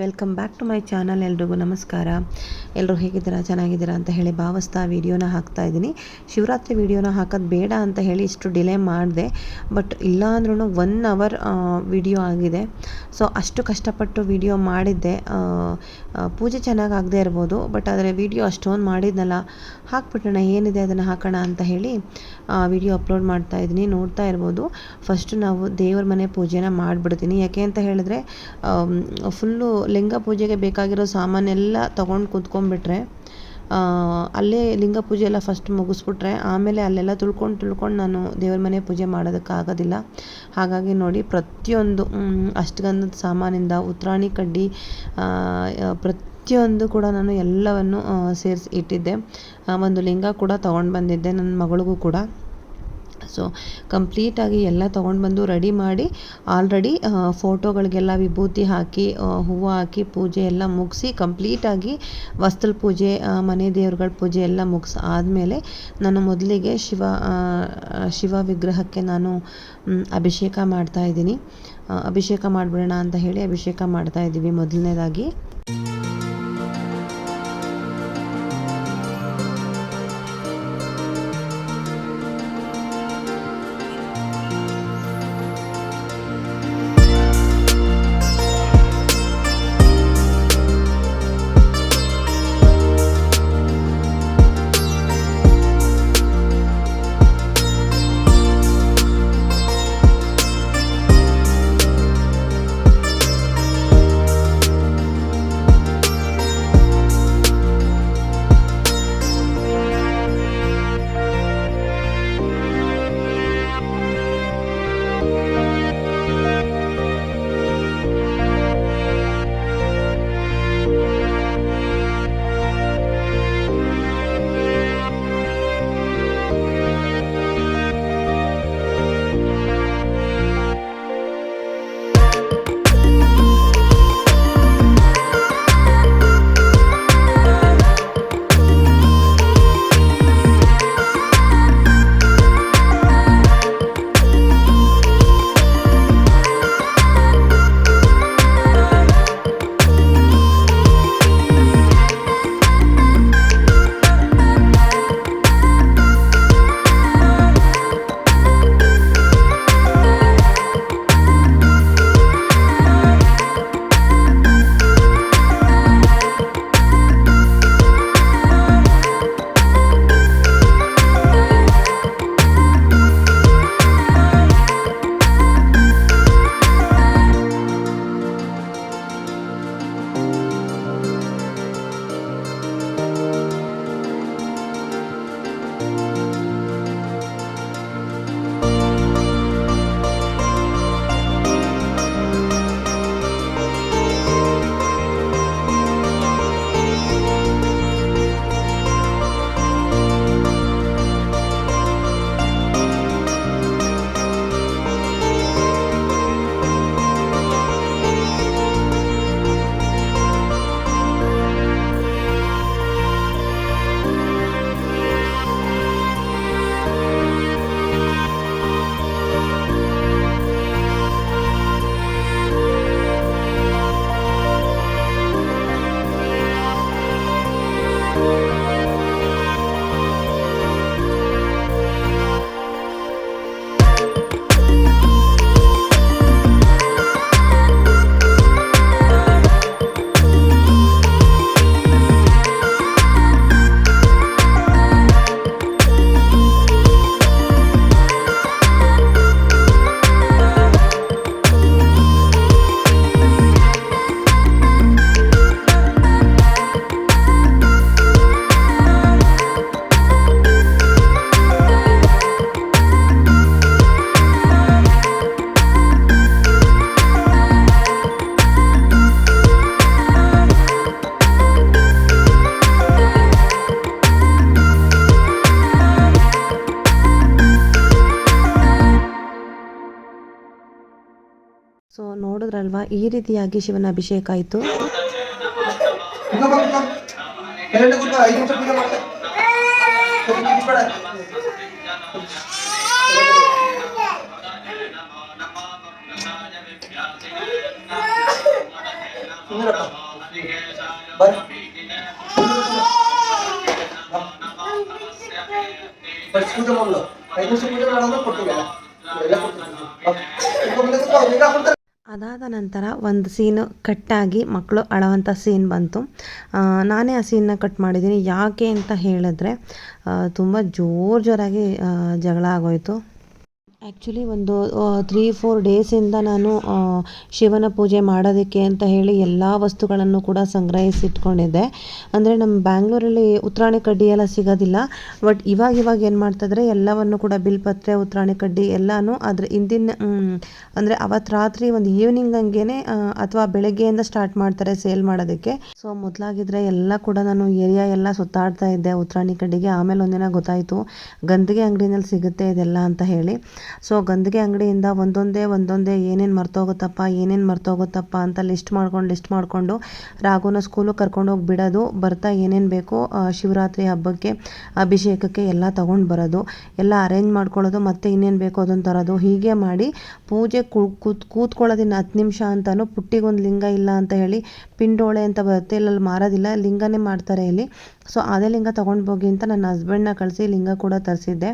Welcome back to my channel, ಎಲ್ರಿಗೂ ನಮಸ್ಕಾರ. ಎಲ್ಲರೂ ಹೇಗಿದ್ದೀರಾ, ಚೆನ್ನಾಗಿದ್ದೀರಾ ಅಂತ ಹೇಳಿ ಭಾವಿಸ್ತಾ ವೀಡಿಯೋನ ಹಾಕ್ತಾ ಇದ್ದೀನಿ. ಶಿವರಾತ್ರಿ ವೀಡಿಯೋನ ಹಾಕೋದು ಬೇಡ ಅಂತ ಹೇಳಿ ಇಷ್ಟು ಡಿಲೇ ಮಾಡಿದೆ. ಬಟ್ ಇಲ್ಲ ಅಂದ್ರೂ ಒನ್ ಅವರ್ ವಿಡಿಯೋ ಆಗಿದೆ. ಸೊ ಅಷ್ಟು ಕಷ್ಟಪಟ್ಟು ವಿಡಿಯೋ ಮಾಡಿದ್ದೆ. ಪೂಜೆ ಚೆನ್ನಾಗಿ ಆಗದೆ ಇರ್ಬೋದು ಬಟ್ ಆದರೆ ವಿಡಿಯೋ ಅಷ್ಟೊಂದು ಮಾಡಿದ್ನಲ್ಲ ಹಾಕ್ಬಿಟ್ಟೋಣ ಏನಿದೆ ಅದನ್ನು ಹಾಕೋಣ ಅಂತ ಹೇಳಿ ವಿಡಿಯೋ ಅಪ್ಲೋಡ್ ಮಾಡ್ತಾ ಇದ್ದೀನಿ ನೋಡ್ತಾ ಇರ್ಬೋದು. ಫಸ್ಟು ನಾವು ದೇವ್ರ ಮನೆ ಪೂಜೆನ ಮಾಡಿಬಿಡ್ತೀನಿ. ಯಾಕೆ ಅಂತ ಹೇಳಿದ್ರೆ ಫುಲ್ಲು ಲಿಂಗ ಪೂಜೆಗೆ ಬೇಕಾಗಿರೋ ಸಾಮಾನೆಲ್ಲ ತೊಗೊಂಡು ಕೂತ್ಕೊಂಡ್ಬಿಟ್ರೆ ಅಲ್ಲೇ ಲಿಂಗ ಪೂಜೆ ಎಲ್ಲ ಫಸ್ಟ್ ಮುಗಿಸ್ಬಿಟ್ರೆ ಆಮೇಲೆ ಅಲ್ಲೆಲ್ಲ ತುಳ್ಕೊಂಡು ತುಳ್ಕೊಂಡು ನಾನು ದೇವ್ರ ಮನೆ ಪೂಜೆ ಮಾಡೋದಕ್ಕಾಗೋದಿಲ್ಲ. ಹಾಗಾಗಿ ನೋಡಿ ಪ್ರತಿಯೊಂದು ಅಷ್ಟಗಂಧದ ಸಾಮಾನಿಂದ ಉತ್ರಾಣಿ ಕಡ್ಡಿ ಪ್ರತಿಯೊಂದು ಕೂಡ ನಾನು ಎಲ್ಲವನ್ನು ಸೇರಿಸಿ ಇಟ್ಟಿದ್ದೆ. ಒಂದು ಲಿಂಗ ಕೂಡ ತೊಗೊಂಡು ಬಂದಿದ್ದೆ ನನ್ನ ಮಗಳಿಗೂ ಕೂಡ. ಸೊ ಕಂಪ್ಲೀಟಾಗಿ ಎಲ್ಲ ತೊಗೊಂಡು ಬಂದು ರೆಡಿ ಮಾಡಿ ಆಲ್ರೆಡಿ ಫೋಟೋಗಳಿಗೆಲ್ಲ ವಿಭೂತಿ ಹಾಕಿ ಹೂವು ಹಾಕಿ, ಪೂಜೆ ಎಲ್ಲ ಮುಗಿಸಿ ಕಂಪ್ಲೀಟಾಗಿ ವಸ್ತುಲ ಪೂಜೆ ಮನೆ ದೇವ್ರುಗಳ ಪೂಜೆ ಎಲ್ಲ ಮುಗಿಸ್ ಆದಮೇಲೆ ನಾನು ಮೊದಲಿಗೆ ಶಿವ ಶಿವ ವಿಗ್ರಹಕ್ಕೆ ನಾನು ಅಭಿಷೇಕ ಮಾಡ್ತಾ ಇದ್ದೀನಿ. ಅಭಿಷೇಕ ಮಾಡಿಬಿಡೋಣ ಅಂತ ಹೇಳಿ ಅಭಿಷೇಕ ಮಾಡ್ತಾ ಇದ್ದೀವಿ ಮೊದಲನೇದಾಗಿ. ಈ ರೀತಿಯಾಗಿ ಶಿವನ ಅಭಿಷೇಕ ಆಯಿತು. ಪೂಜೆ ಮಾಡಲು ಐದು ನಿಮಿಷ ಪೂಜೆ ಮಾಡೋದು ಕೊಡ್ತೀವಿ ಎಲ್ಲ ಎಲ್ಲ ಅದಾದ ನಂತರ ಒಂದು ಸೀನು ಕಟ್ಟಾಗಿ ಮಕ್ಕಳು ಅಳೋವಂಥ ಸೀನ್ ಬಂತು. ನಾನೇ ಆ ಸೀನ್ನ ಕಟ್ ಮಾಡಿದ್ದೀನಿ. ಯಾಕೆ ಅಂತ ಹೇಳಿದ್ರೆ ತುಂಬ ಜೋರು ಜೋರಾಗಿ ಜಗಳ ಆಗೋಯ್ತು. ಆ್ಯಕ್ಚುಲಿ ಒಂದು ತ್ರೀ ಫೋರ್ ಡೇಸಿಂದ ನಾನು ಶಿವನ ಪೂಜೆ ಮಾಡೋದಕ್ಕೆ ಅಂತ ಹೇಳಿ ಎಲ್ಲ ವಸ್ತುಗಳನ್ನು ಕೂಡ ಸಂಗ್ರಹಿಸಿಟ್ಕೊಂಡಿದ್ದೆ. ಅಂದರೆ ನಮ್ಮ ಬ್ಯಾಂಗ್ಳೂರಲ್ಲಿ ಉತ್ತರಾಣಿ ಕಡ್ಡಿ ಎಲ್ಲ ಸಿಗೋದಿಲ್ಲ. ಬಟ್ ಇವಾಗ ಇವಾಗ ಏನು ಮಾಡ್ತಿದ್ರೆ ಎಲ್ಲವನ್ನು ಕೂಡ ಬಿಲ್ಪತ್ರೆ ಉತ್ತರಾಣಿ ಕಡ್ಡಿ ಎಲ್ಲನೂ ಅದ್ರ ಹಿಂದಿನ ಅಂದರೆ ಅವತ್ತು ರಾತ್ರಿ ಒಂದು ಈವ್ನಿಂಗ್ ಹಂಗೆ ಅಥವಾ ಬೆಳಗ್ಗೆಯಿಂದ ಸ್ಟಾರ್ಟ್ ಮಾಡ್ತಾರೆ ಸೇಲ್ ಮಾಡೋದಕ್ಕೆ. ಸೊ ಮೊದಲಾಗಿದ್ರೆ ಎಲ್ಲ ಕೂಡ ನಾನು ಏರಿಯಾ ಎಲ್ಲ ಸುತ್ತಾಡ್ತಾ ಇದ್ದೆ ಉತ್ರಾಣಿ ಕಡ್ಡಿಗೆ. ಆಮೇಲೆ ಒಂದಿನ ಗೊತ್ತಾಯಿತು, ಗಂದಿಗೆ ಅಂಗಡಿನಲ್ಲಿ ಸಿಗುತ್ತೆ ಇದೆಲ್ಲ ಅಂತ ಹೇಳಿ. ಸೊ ಗಂದಿಗೆ ಅಂಗಡಿಯಿಂದ ಒಂದೊಂದೇ ಒಂದೊಂದೇ ಏನೇನು ಮರ್ತೋಗುತ್ತಪ್ಪ ಏನೇನು ಮರ್ತೋಗುತ್ತಪ್ಪ ಅಂತ ಲಿಸ್ಟ್ ಮಾಡ್ಕೊಂಡು ಲಿಸ್ಟ್ ಮಾಡಿಕೊಂಡು ರಾಘುನ ಸ್ಕೂಲಿಗೆ ಕರ್ಕೊಂಡೋಗಿ ಬಿಡೋದು, ಬರ್ತಾ ಏನೇನು ಬೇಕೋ ಶಿವರಾತ್ರಿ ಹಬ್ಬಕ್ಕೆ ಅಭಿಷೇಕಕ್ಕೆ ಎಲ್ಲ ತೊಗೊಂಡು ಬರೋದು, ಎಲ್ಲ ಅರೇಂಜ್ ಮಾಡ್ಕೊಳ್ಳೋದು, ಮತ್ತೆ ಇನ್ನೇನು ಬೇಕೋ ಅದನ್ನು ತರೋದು. ಹೀಗೆ ಮಾಡಿ ಪೂಜೆ ಕೂತ್ ಕೂತ್ಕೊಳ್ಳೋದಿನ್ನ ಹತ್ತು ನಿಮಿಷ ಅಂತಲೂ ಪುಟ್ಟಿಗೊಂದು ಲಿಂಗ ಇಲ್ಲ ಅಂತ ಹೇಳಿ ಪಿಂಡೋಳೆ ಅಂತ ಬರುತ್ತೆ ಇಲ್ಲಲ್ಲಿ ಮಾರೋದಿಲ್ಲ, ಲಿಂಗನೇ ಮಾಡ್ತಾರೆ ಇಲ್ಲಿ. ಸೊ ಅದೇ ಲಿಂಗ ತೊಗೊಂಡು ಹೋಗಿ ಅಂತ ನನ್ನ ಹಸ್ಬೆಂಡ್ನ ಕಳಿಸಿ ಲಿಂಗ ಕೂಡ ತರಿಸಿದ್ದೆ.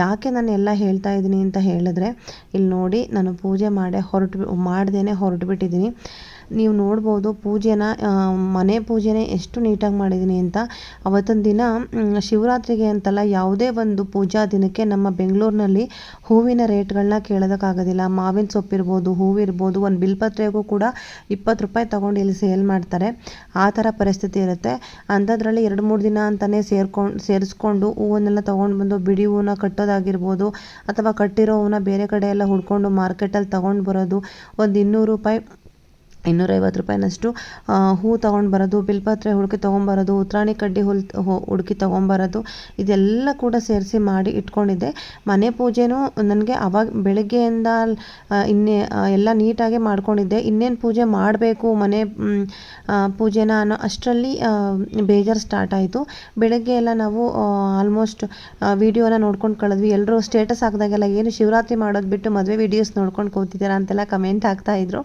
ಯಾಕೆ ನಾನು ಎಲ್ಲ ಹೇಳ್ತಾ ಇದ್ದೀನಿ ಅಂತ ಹೇಳಿದ್ರೆ, ಇಲ್ಲಿ ನೋಡಿ ನಾನು ಪೂಜೆ ಮಾಡೇ ಹೊರಟು ಮಾಡ್ದೇ ಹೊರಟು ಬಿಟ್ಟಿದ್ದೀನಿ ನೀವು ನೋಡ್ಬೋದು ಪೂಜೆನ ಮನೆ ಪೂಜೆನೇ ಎಷ್ಟು ನೀಟಾಗಿ ಮಾಡಿದ್ದೀನಿ ಅಂತ. ಅವತ್ತಿನ ದಿನ ಶಿವರಾತ್ರಿಗೆ ಅಂತಲ್ಲ ಯಾವುದೇ ಒಂದು ಪೂಜಾ ದಿನಕ್ಕೆ ನಮ್ಮ ಬೆಂಗಳೂರಿನಲ್ಲಿ ಹೂವಿನ ರೇಟ್ಗಳನ್ನ ಕೇಳೋದಕ್ಕಾಗೋದಿಲ್ಲ. ಮಾವಿನ ಸೊಪ್ಪಿರ್ಬೋದು ಹೂವಿರ್ಬೋದು ಒಂದು ಬಿಲ್ಪತ್ರೆಗೂ ಕೂಡ ಇಪ್ಪತ್ತು ರೂಪಾಯಿ ತೊಗೊಂಡು ಇಲ್ಲಿ ಸೇಲ್ ಮಾಡ್ತಾರೆ. ಆ ಥರ ಪರಿಸ್ಥಿತಿ ಇರುತ್ತೆ. ಅಂಥದ್ರಲ್ಲಿ ಎರಡು ಮೂರು ದಿನ ಅಂತಲೇ ಸೇರ್ಕೊಂಡು ಸೇರಿಸ್ಕೊಂಡು ಹೂವನ್ನೆಲ್ಲ ತೊಗೊಂಡು ಬಂದು ಬಿಡಿ ಹೂವನ್ನ ಕಟ್ಟೋದಾಗಿರ್ಬೋದು, ಅಥವಾ ಕಟ್ಟಿರೋ ಹೂವನ್ನ ಬೇರೆ ಕಡೆ ಎಲ್ಲ ಹುಡ್ಕೊಂಡು ಮಾರ್ಕೆಟಲ್ಲಿ ತೊಗೊಂಡು ಬರೋದು, ಒಂದು ಇನ್ನೂರು ರೂಪಾಯಿ ಇನ್ನೂರೈವತ್ತು ರೂಪಾಯಿನಷ್ಟು ಹೂ ತೊಗೊಂಡು ಬರೋದು, ಬಿಲ್ಪತ್ರೆ ಹುಡುಕಿ ತೊಗೊಂಬರೋದು ಉತ್ರಾಣಿ ಕಡ್ಡಿ ಹುಲ್ ಹುಡುಕಿ ತೊಗೊಂಬರೋದು ಇದೆಲ್ಲ ಕೂಡ ಸೇರಿಸಿ ಮಾಡಿ ಇಟ್ಕೊಂಡಿದ್ದೆ. ಮನೆ ಪೂಜೆನೂ ನನಗೆ ಅವಾಗ ಬೆಳಗ್ಗೆಯಿಂದ ಇನ್ನೇ ಎಲ್ಲ ನೀಟಾಗಿ ಮಾಡ್ಕೊಂಡಿದ್ದೆ. ಇನ್ನೇನು ಪೂಜೆ ಮಾಡಬೇಕು, ಮನೆ ಪೂಜೆನ ಅನ್ನೋ ಅಷ್ಟರಲ್ಲಿ ಬೇಜಾರು ಸ್ಟಾರ್ಟ್ ಆಯಿತು. ಬೆಳಗ್ಗೆ ಎಲ್ಲ ನಾವು ಆಲ್ಮೋಸ್ಟ್ ವೀಡಿಯೋನ ನೋಡ್ಕೊಂಡು ಕಳೆದ್ವಿ. ಎಲ್ಲರೂ ಸ್ಟೇಟಸ್ ಹಾಕಿದಾಗೆಲ್ಲ ಏನು ಶಿವರಾತ್ರಿ ಮಾಡೋದು ಬಿಟ್ಟು ಮದುವೆ ವೀಡಿಯೋಸ್ ನೋಡ್ಕೊಂಡು ಕೂತಿದ್ದೀರಾ ಅಂತೆಲ್ಲ ಕಮೆಂಟ್ ಹಾಕ್ತಾಯಿದ್ರು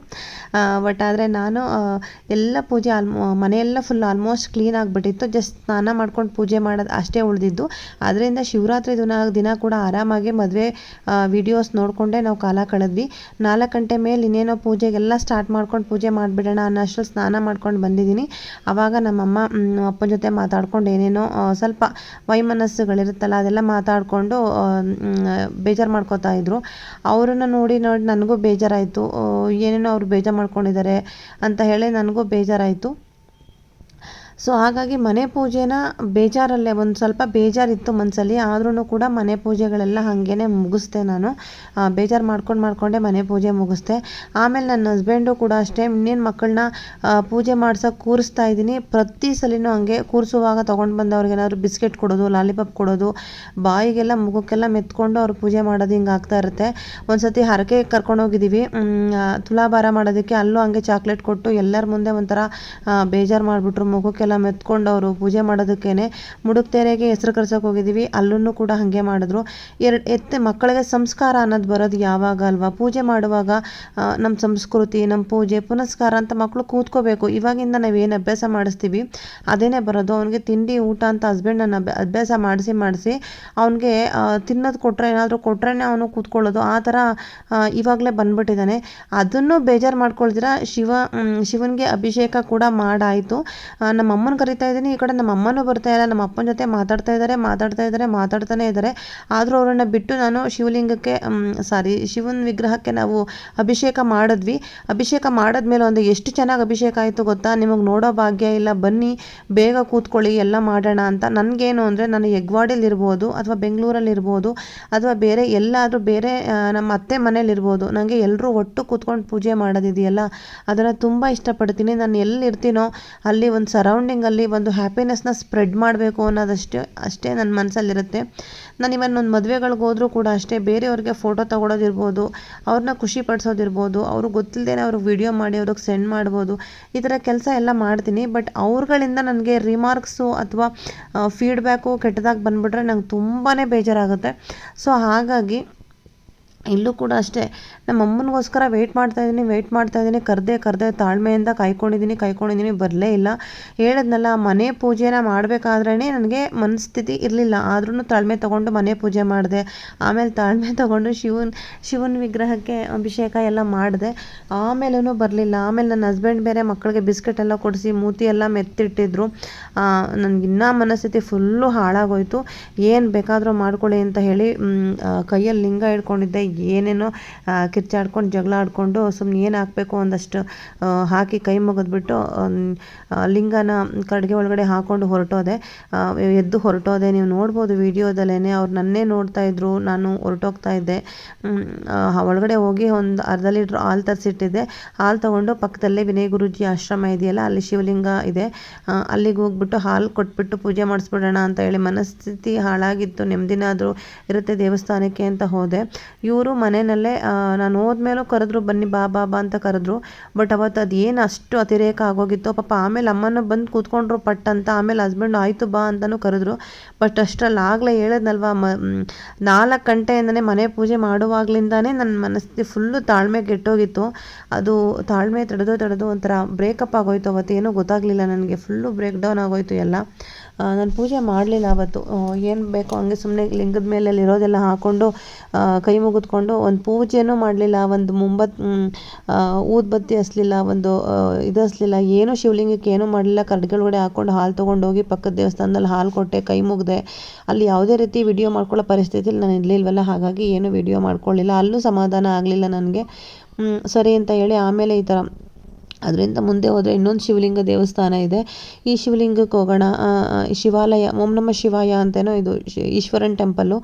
ಬಟ್ ಆದರೆ ನಾನು ಎಲ್ಲ ಪೂಜೆ ಆಲ್ಮೋ ಮನೆಯೆಲ್ಲ ಫುಲ್ ಆಲ್ಮೋಸ್ಟ್ ಕ್ಲೀನ್ ಆಗಿಬಿಟ್ಟಿತ್ತು. ಜಸ್ಟ್ ಸ್ನಾನ ಮಾಡ್ಕೊಂಡು ಪೂಜೆ ಮಾಡೋದು ಅಷ್ಟೇ ಉಳಿದಿದ್ದು. ಅದರಿಂದ ಶಿವರಾತ್ರಿ ದಿನ ದಿನ ಕೂಡ ಆರಾಮಾಗಿ ಮದುವೆ ವಿಡಿಯೋಸ್ ನೋಡಿಕೊಂಡೇ ನಾವು ಕಾಲ ಕಳೆದ್ವಿ. ನಾಲ್ಕು ಗಂಟೆ ಮೇಲೆ ಇನ್ನೇನೋ ಪೂಜೆಗೆಲ್ಲ ಸ್ಟಾರ್ಟ್ ಮಾಡ್ಕೊಂಡು ಪೂಜೆ ಮಾಡಿಬಿಡೋಣ ಅಷ್ಟು ಸ್ನಾನ ಮಾಡ್ಕೊಂಡು ಬಂದಿದ್ದೀನಿ. ಆವಾಗ ನಮ್ಮಮ್ಮ ಅಪ್ಪನ ಜೊತೆ ಮಾತಾಡ್ಕೊಂಡು ಏನೇನೋ ಸ್ವಲ್ಪ ವೈಮನಸ್ಸುಗಳಿರುತ್ತಲ್ಲ ಅದೆಲ್ಲ ಮಾತಾಡಿಕೊಂಡು ಬೇಜಾರು ಮಾಡ್ಕೋತಾ ಇದ್ರು. ಅವರನ್ನು ನೋಡಿ ನೋಡಿ ನನಗೂ ಬೇಜಾರಾಯಿತು. ಏನೇನೋ ಅವರು ಬೇಜಾರು ಮಾಡ್ಕೊಂಡಿದ್ದಾರೆ. ಅಂತ ಹೇಳಿ ನನಗೂ ಬೇಜಾರಾಯಿತು. ಸೊ ಹಾಗಾಗಿ ಮನೆ ಪೂಜೆನ ಬೇಜಾರಲ್ಲೇ, ಒಂದು ಸ್ವಲ್ಪ ಬೇಜಾರಿತ್ತು ಮನಸ್ಸಲ್ಲಿ ಆದ್ರೂ ಕೂಡ ಮನೆ ಪೂಜೆಗಳೆಲ್ಲ ಹಾಗೇನೆ ಮುಗಿಸ್ದೆ ನಾನು. ಬೇಜಾರು ಮಾಡ್ಕೊಂಡು ಮಾಡಿಕೊಂಡೆ ಮನೆ ಪೂಜೆ ಮುಗಿಸ್ದೆ. ಆಮೇಲೆ ನನ್ನ ಹಸ್ಬೆಂಡು ಕೂಡ ಅಷ್ಟೇ, ಇನ್ನೇನು ಮಕ್ಕಳನ್ನ ಪೂಜೆ ಮಾಡ್ಸೋಕೆ ಕೂರಿಸ್ತಾ ಇದ್ದೀನಿ. ಪ್ರತಿ ಸಲಿನೂ ಹಂಗೆ ಕೂರಿಸುವಾಗ ತೊಗೊಂಡು ಬಂದವ್ರಿಗೆ ಏನಾದ್ರು ಬಿಸ್ಕೆಟ್ ಕೊಡೋದು, ಲಾಲಿಪಾಪ್ ಕೊಡೋದು, ಬಾಯಿಗೆಲ್ಲ, ಮುಖಕ್ಕೆಲ್ಲ ಮೆತ್ಕೊಂಡು ಅವ್ರು ಪೂಜೆ ಮಾಡೋದು ಹಿಂಗೆ ಆಗ್ತಾ ಇರುತ್ತೆ. ಒಂದು ಸತಿ ಹರಕೆ ಕರ್ಕೊಂಡೋಗಿದ್ದೀವಿ ತುಲಾಭಾರ ಮಾಡೋದಕ್ಕೆ ಅಲ್ಲೂ ಹಂಗೆ ಚಾಕ್ಲೇಟ್ ಕೊಟ್ಟು ಎಲ್ಲರ ಮುಂದೆ ಒಂಥರ ಬೇಜಾರು ಮಾಡಿಬಿಟ್ರು. ಮುಖಕ್ಕೆಲ್ಲ ಮೆತ್ಕೊಂಡು ಅವರು ಪೂಜೆ ಮಾಡೋದಕ್ಕೇನೆ ಮುಡುಕ್ತೆರೆಗೆ ಹೆಸರು ಕರ್ಸೋಕೆ ಹೋಗಿದ್ದೀವಿ. ಅಲ್ಲೂ ಕೂಡ ಹಾಗೆ ಮಾಡಿದ್ರು. ಎರಡು ಎತ್ತೆ ಮಕ್ಕಳಿಗೆ ಸಂಸ್ಕಾರ ಅನ್ನೋದು ಬರೋದು ಯಾವಾಗ ಅಲ್ವಾ? ಪೂಜೆ ಮಾಡುವಾಗ ನಮ್ಮ ಸಂಸ್ಕೃತಿ ನಮ್ಮ ಪೂಜೆ, ಪುನಸ್ಕಾರ ಅಂತ ಮಕ್ಕಳು ಕೂತ್ಕೋಬೇಕು. ಇವಾಗಿಂದ ನಾವೇನು ಅಭ್ಯಾಸ ಮಾಡಿಸ್ತೀವಿ, ಅದೇನೇ ಬರೋದು. ಅವನಿಗೆ ತಿಂಡಿ, ಊಟ ಅಂತ ಹಸ್ಬೆಂಡ್ ನನ್ನ ಅಭ್ಯಾಸ ಮಾಡಿಸಿ ಮಾಡಿಸಿ, ಅವನಿಗೆ ತಿನ್ನೋದು ಕೊಟ್ಟರೆ ಏನಾದರೂ ಕೊಟ್ರೇ ಅವನು ಕೂತ್ಕೊಳ್ಳೋದು. ಆ ಥರ ಇವಾಗಲೇ ಬಂದ್ಬಿಟ್ಟಿದ್ದಾನೆ. ಅದನ್ನು ಬೇಜಾರು ಮಾಡ್ಕೊಳ್ತೀರಾ? ಶಿವ ಶಿವನಿಗೆ ಅಭಿಷೇಕ ಕೂಡ ಮಾಡಾಯಿತು. ನಮ್ಮ ಅಮ್ಮನ ಕರಿತಾ ಇದ್ದೀನಿ. ಈ ಕಡೆ ನಮ್ಮ ಅಮ್ಮನೂ ಬರ್ತಾ ಇಲ್ಲ. ನಮ್ಮ ಅಪ್ಪನ ಜೊತೆ ಮಾತಾಡ್ತಾ ಇದ್ದಾರೆ ಮಾತಾಡ್ತಾ ಇದ್ದಾರೆ, ಮಾತಾಡ್ತಾನೆ ಇದ್ದಾರೆ. ಆದರೂ ಅವರನ್ನು ಬಿಟ್ಟು ನಾನು ಶಿವಲಿಂಗಕ್ಕೆ ಸಾರಿ, ಶಿವನ ವಿಗ್ರಹಕ್ಕೆ ನಾವು ಅಭಿಷೇಕ ಮಾಡಿದ್ವಿ. ಅಭಿಷೇಕ ಮಾಡಿದ್ಮೇಲೆ ಒಂದು ಎಷ್ಟು ಚೆನ್ನಾಗಿ ಅಭಿಷೇಕ ಆಯಿತು ಗೊತ್ತಾ? ನಿಮಗೆ ನೋಡೋ ಭಾಗ್ಯ ಇಲ್ಲ. ಬನ್ನಿ, ಬೇಗ ಕೂತ್ಕೊಳ್ಳಿ, ಎಲ್ಲ ಮಾಡೋಣ ಅಂತ. ನನಗೇನು ಅಂದರೆ ನಾನು ಹೆಗ್ವಾಡಿಲಿರ್ಬೋದು ಅಥವಾ ಬೆಂಗಳೂರಲ್ಲಿರ್ಬೋದು ಅಥವಾ ಬೇರೆ ಎಲ್ಲಾದರೂ ಬೇರೆ ನಮ್ಮ ಅತ್ತೆ ಮನೇಲಿರ್ಬೋದು. ನನಗೆ ಎಲ್ಲರೂ ಒಟ್ಟು ಕೂತ್ಕೊಂಡು ಪೂಜೆ ಮಾಡೋದಿದೆಯಲ್ಲ? ಅದನ್ನು ತುಂಬ ಇಷ್ಟಪಡ್ತೀನಿ. ನಾನು ಎಲ್ಲಿರ್ತೀನೋ ಅಲ್ಲಿ ಒಂದು ಸರೌಂಡಿಂಗಲ್ಲಿ ಒಂದು ಹ್ಯಾಪಿನೆಸ್ನ ಸ್ಪ್ರೆಡ್ ಮಾಡಬೇಕು ಅನ್ನೋದಷ್ಟೇ, ಅಷ್ಟೇ ನನ್ನ ಮನಸ್ಸಲ್ಲಿರುತ್ತೆ ನಾನು ಇವನ್ ಒಂದು ಮದುವೆಗಳಿಗೆ ಹೋದರೂ ಕೂಡ ಅಷ್ಟೇ ಬೇರೆಯವ್ರಿಗೆ ಫೋಟೋ ತೊಗೊಳೋದಿರ್ಬೋದು ಅವ್ರನ್ನ ಖುಷಿ ಪಡಿಸೋದಿರ್ಬೋದು ಅವ್ರಿಗೆ ಗೊತ್ತಿಲ್ಲದೇ ಅವ್ರಿಗೆ ವಿಡಿಯೋ ಮಾಡಿ ಅವ್ರಿಗೆ ಸೆಂಡ್ ಮಾಡ್ಬೋದು, ಈ ಥರ ಕೆಲಸ ಎಲ್ಲ ಮಾಡ್ತೀನಿ. ಬಟ್ ಅವ್ರುಗಳಿಂದ ನನಗೆ ರಿಮಾರ್ಕ್ಸು ಅಥವಾ ಫೀಡ್ಬ್ಯಾಕು ಕೆಟ್ಟದಾಗಿ ಬಂದುಬಿಟ್ರೆ ನಂಗೆ ತುಂಬಾ ಬೇಜಾರಾಗುತ್ತೆ. ಸೊ ಹಾಗಾಗಿ ಇಲ್ಲೂ ಕೂಡ ಅಷ್ಟೇ, ನಮ್ಮ ಅಮ್ಮನಿಗೋಸ್ಕರ ವೆಯ್ಟ್ ಮಾಡ್ತಾ ಇದ್ದೀನಿ ವೆಯ್ಟ್ ಮಾಡ್ತಾ ಇದ್ದೀನಿ, ಕರೆದೆ ಕರೆದೆ ತಾಳ್ಮೆಯಿಂದ ಕಾಯ್ಕೊಂಡಿದ್ದೀನಿ ಕಾಯ್ಕೊಂಡಿದ್ದೀನಿ, ಬರಲೇ ಇಲ್ಲ. ಹೇಳಿದ್ನಲ್ಲ, ಮನೆ ಪೂಜೆನ ಮಾಡಬೇಕಾದ್ರೇ ನನಗೆ ಮನಸ್ಥಿತಿ ಇರಲಿಲ್ಲ. ಆದ್ರೂ ತಾಳ್ಮೆ ತೊಗೊಂಡು ಮನೆ ಪೂಜೆ ಮಾಡಿದೆ. ಆಮೇಲೆ ತಾಳ್ಮೆ ತೊಗೊಂಡು ಶಿವನ ಶಿವನ ವಿಗ್ರಹಕ್ಕೆ ಅಭಿಷೇಕ ಎಲ್ಲ ಮಾಡಿದೆ. ಆಮೇಲೂ ಬರಲಿಲ್ಲ. ಆಮೇಲೆ ನನ್ನ ಹಸ್ಬೆಂಡ್ ಬೇರೆ ಮಕ್ಕಳಿಗೆ ಬಿಸ್ಕೆಟ್ ಎಲ್ಲ ಕೊಡಿಸಿ ಮೂತಿ ಎಲ್ಲ ಮೆತ್ತಿಟ್ಟಿದ್ರು. ನನಗೆ ಇನ್ನೂ ಮನಸ್ಥಿತಿ ಫುಲ್ಲು ಹಾಳಾಗೋಯಿತು. ಏನು ಬೇಕಾದರೂ ಮಾಡ್ಕೊಳ್ಳಿ ಅಂತ ಹೇಳಿ ಕೈಯಲ್ಲಿ ಲಿಂಗ ಹಿಡ್ಕೊಂಡಿದ್ದೆ. ಏನೇನೋ ಕಿರ್ಚಾಡ್ಕೊಂಡು ಜಗಳ ಆಡಿಕೊಂಡು ಸುಮ್ಮನೆ ಏನು ಹಾಕಬೇಕು ಒಂದಷ್ಟು ಹಾಕಿ ಕೈ ಮುಗಿದ್ಬಿಟ್ಟು ಲಿಂಗನ ಕಡ್ಗೆ ಒಳಗಡೆ ಹಾಕ್ಕೊಂಡು ಹೊರಟೋದೆ. ಎದ್ದು ಹೊರಟೋದೆ. ನೀವು ನೋಡ್ಬೋದು ವಿಡಿಯೋದಲ್ಲೇ ಅವ್ರು ನನ್ನೇ ನೋಡ್ತಾ ಇದ್ರು, ನಾನು ಹೊರಟೋಗ್ತಾ ಇದ್ದೆ. ಒಳಗಡೆ ಹೋಗಿ ಒಂದು ಅರ್ಧ ಲೀಟ್ರ್ ಹಾಲು ತರಿಸಿಟ್ಟಿದ್ದೆ. ಹಾಲು ತೊಗೊಂಡು ಪಕ್ಕದಲ್ಲೇ ವಿನಯ ಗುರುಜಿ ಆಶ್ರಮ ಇದೆಯಲ್ಲ, ಅಲ್ಲಿ ಶಿವಲಿಂಗ ಇದೆ. ಅಲ್ಲಿಗೆ ಹೋಗ್ಬಿಟ್ಟು ಹಾಲು ಕೊಟ್ಬಿಟ್ಟು ಪೂಜೆ ಮಾಡಿಸ್ಬಿಡೋಣ ಅಂತ ಹೇಳಿ ಮನಸ್ಥಿತಿ ಹಾಳಾಗಿತ್ತು. ನೆಮ್ಮದಿನಾದರೂ ಇರುತ್ತೆ ದೇವಸ್ಥಾನಕ್ಕೆ ಅಂತ ಹೋದೆ. ಇವರು ಮನೆಯಲ್ಲೇ ನಾನು ಹೋದ್ಮೇಲೂ ಕರೆದ್ರು, ಬನ್ನಿ ಬಾ ಬಾ ಬಾ ಅಂತ ಕರೆದ್ರು. ಬಟ್ ಅವತ್ತು ಅದು ಏನು ಅಷ್ಟು ಅತಿರೇಕ ಆಗೋಗಿತ್ತು, ಪಾಪ ಆಮೇಲೆ ಅಮ್ಮನ ಬಂದು ಕೂತ್ಕೊಂಡ್ರು ಪಟ್ ಅಂತ, ಆಮೇಲೆ ಹಸ್ಬೆಂಡ್ ಆಯಿತು ಬಾ ಅಂತಲೂ ಕರೆದ್ರು. ಬಟ್ ಅಷ್ಟರಲ್ಲಿ ಆಗಲೇ ಹೇಳಿದ್ನಲ್ವ, ಮ ನಾಲ್ಕು ಗಂಟೆಯಿಂದನೇ ಮನೆ ಪೂಜೆ ಮಾಡುವಾಗ್ಲಿಂದಾನೇ ನನ್ನ ಮನಸ್ಥಿತಿ ಫುಲ್ಲು ತಾಳ್ಮೆ ಕೆಟ್ಟೋಗಿತ್ತು. ಅದು ತಾಳ್ಮೆ ತಡೆದು ತಡೆದು ಒಂಥರ ಬ್ರೇಕಪ್ ಆಗೋಯ್ತು ಅವತ್ತು ಏನೂ ಗೊತ್ತಾಗಲಿಲ್ಲ ನನಗೆ. ಫುಲ್ಲು ಬ್ರೇಕ್ ಡೌನ್ ಆಗೋಯ್ತು ಎಲ್ಲ. ನಾನು ಪೂಜೆ ಮಾಡಲಿಲ್ಲ ಅವತ್ತು. ಏನು ಬೇಕೋ ಹಂಗೆ ಸುಮ್ಮನೆ ಲಿಂಗದ ಮೇಲೆ ಇರೋದೆಲ್ಲ ಹಾಕ್ಕೊಂಡು ಕೈ ಮುಗಿದ್ಕೊಂಡು ಒಂದು ಪೂಜೆನೂ ಮಾಡಲಿಲ್ಲ, ಒಂದು ಮುಂಬತ್ ಊದ್ಬತ್ತಿ ಹಸ್ಲಿಲ್ಲ, ಒಂದು ಇದು ಹಸ್ಲಿಲ್ಲ, ಏನೂ ಶಿವಲಿಂಗಕ್ಕೆ ಏನೂ ಮಾಡಲಿಲ್ಲ. ಕಡ್ಗೊಳಗಡೆ ಹಾಕ್ಕೊಂಡು ಹಾಲು ತೊಗೊಂಡೋಗಿ ಪಕ್ಕದ ದೇವಸ್ಥಾನದಲ್ಲಿ ಹಾಲು ಕೊಟ್ಟೆ, ಕೈ ಮುಗಿದೆ. ಅಲ್ಲಿ ಯಾವುದೇ ರೀತಿ ವಿಡಿಯೋ ಮಾಡ್ಕೊಳ್ಳೋ ಪರಿಸ್ಥಿತಿಲಿ ನಾನು ಇರಲಿಲ್ವಲ್ಲ, ಹಾಗಾಗಿ ಏನೂ ವಿಡಿಯೋ ಮಾಡ್ಕೊಳ್ಳಿಲ್ಲ. ಅಲ್ಲೂ ಸಮಾಧಾನ ಆಗಲಿಲ್ಲ ನನಗೆ. ಸರಿ ಅಂತ ಹೇಳಿ ಆಮೇಲೆ ಈ ಥರ ಅದರಿಂದ ಮುಂದೆ ಹೋದರೆ ಇನ್ನೊಂದು ಶಿವಲಿಂಗ ದೇವಸ್ಥಾನ ಇದೆ. ಈ ಶಿವಲಿಂಗಕ್ಕೆ ಹೋಗೋಣ ಶಿವಾಲಯ, ಓಂ ನಮ ಶಿವಾಯ ಅಂತೇನೋ ಇದು ಈಶ್ವರನ್ ಟೆಂಪಲ್ಲು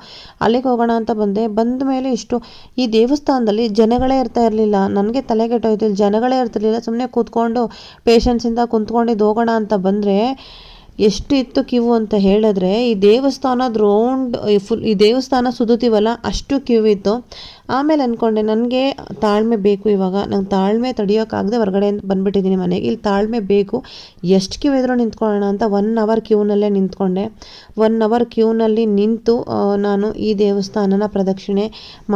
ಅಲ್ಲಿಗೆ ಹೋಗೋಣ ಅಂತ ಬಂದೆ. ಬಂದ ಮೇಲೆ ಇಷ್ಟು, ಈ ದೇವಸ್ಥಾನದಲ್ಲಿ ಜನಗಳೇ ಇರ್ತಾ ಇರಲಿಲ್ಲ. ನನಗೆ ತಲೆಗೆಟ್ಟೋಯ್ತು ಇಲ್ಲಿ ಜನಗಳೇ ಇರ್ತಿರ್ಲಿಲ್ಲ. ಸುಮ್ಮನೆ ಕೂತ್ಕೊಂಡು ಪೇಷನ್ಸಿಂದ ಕುಂತ್ಕೊಂಡಿದ್ದು ಹೋಗೋಣ ಅಂತ ಬಂದರೆ, ಎಷ್ಟು ಇತ್ತು ಕ್ಯೂ ಅಂತ ಹೇಳಿದ್ರೆ, ಈ ದೇವಸ್ಥಾನದ ರೌಂಡ್ ಫುಲ್, ಈ ದೇವಸ್ಥಾನ ಸುದುತ್ತೀವಲ್ಲ ಅಷ್ಟು ಕ್ಯೂ ಇತ್ತು ಆಮೇಲೆ ಅಂದ್ಕೊಂಡೆ ನನಗೆ ತಾಳ್ಮೆ ಬೇಕು ಇವಾಗ. ನಂಗೆ ತಾಳ್ಮೆ ತಡೆಯೋಕ್ಕಾಗದೆ ಹೊರಗಡೆ ಬಂದುಬಿಟ್ಟಿದ್ದೀನಿ ಮನೆಗೆ ಇಲ್ಲಿ ತಾಳ್ಮೆ ಬೇಕು. ಎಷ್ಟು ಕ್ಯೂ ಇದ್ರೂ ನಿಂತ್ಕೊಳ್ಳೋಣ ಅಂತ ಒನ್ ಅವರ್ ಕ್ಯೂನಲ್ಲೇ ನಿಂತ್ಕೊಂಡೆ. ಒನ್ ಅವರ್ ಕ್ಯೂನಲ್ಲಿ ನಿಂತು ನಾನು ಈ ದೇವಸ್ಥಾನನ ಪ್ರದಕ್ಷಿಣೆ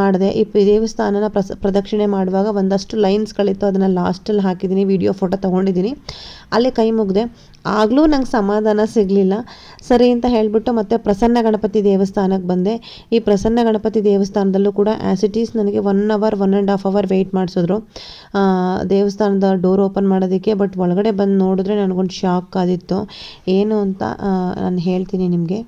ಮಾಡಿದೆ. ಈ ದೇವಸ್ಥಾನನ ಪ್ರದಕ್ಷಿಣೆ ಮಾಡುವಾಗ ಒಂದಷ್ಟು ಲೈನ್ಸ್ಗಳಿತ್ತು ಅದನ್ನು ಲಾಸ್ಟಲ್ಲಿ ಹಾಕಿದ್ದೀನಿ ವಿಡಿಯೋ ಫೋಟೋ ತೊಗೊಂಡಿದ್ದೀನಿ ಅಲ್ಲೇ ಕೈ ಮುಗಿದೆ. ಆಗಲೂ ನಂಗೆ ಸಮಾಧಾನ ಸಿಗಲಿಲ್ಲ. ಸರಿ ಅಂತ ಹೇಳಿಬಿಟ್ಟು ಮತ್ತೆ ಪ್ರಸನ್ನ ಗಣಪತಿ ದೇವಸ್ಥಾನಕ್ಕೆ ಬಂದೆ. ಈ ಪ್ರಸನ್ನ ಗಣಪತಿ ದೇವಸ್ಥಾನದಲ್ಲೂ ಕೂಡ ಆ್ಯಸ್ ನನಗೆ one hour one and half hour wait ಮಾಡಿಸಿದ್ರು. ದೇವಸ್ಥಾನದ ಡೋರ್ ಓಪನ್ ಮಾಡೋದಕ್ಕೆ ಬಟ್ ಒಳಗಡೆ ಬಂದು ನೋಡಿದ್ರೆ ನನಗೊಂದು ಶಾಕ್ ಆದಿತ್ತು ಏನು ಅಂತ ನಾನು ಹೇಳ್ತೀನಿ ನಿಮಗೆ.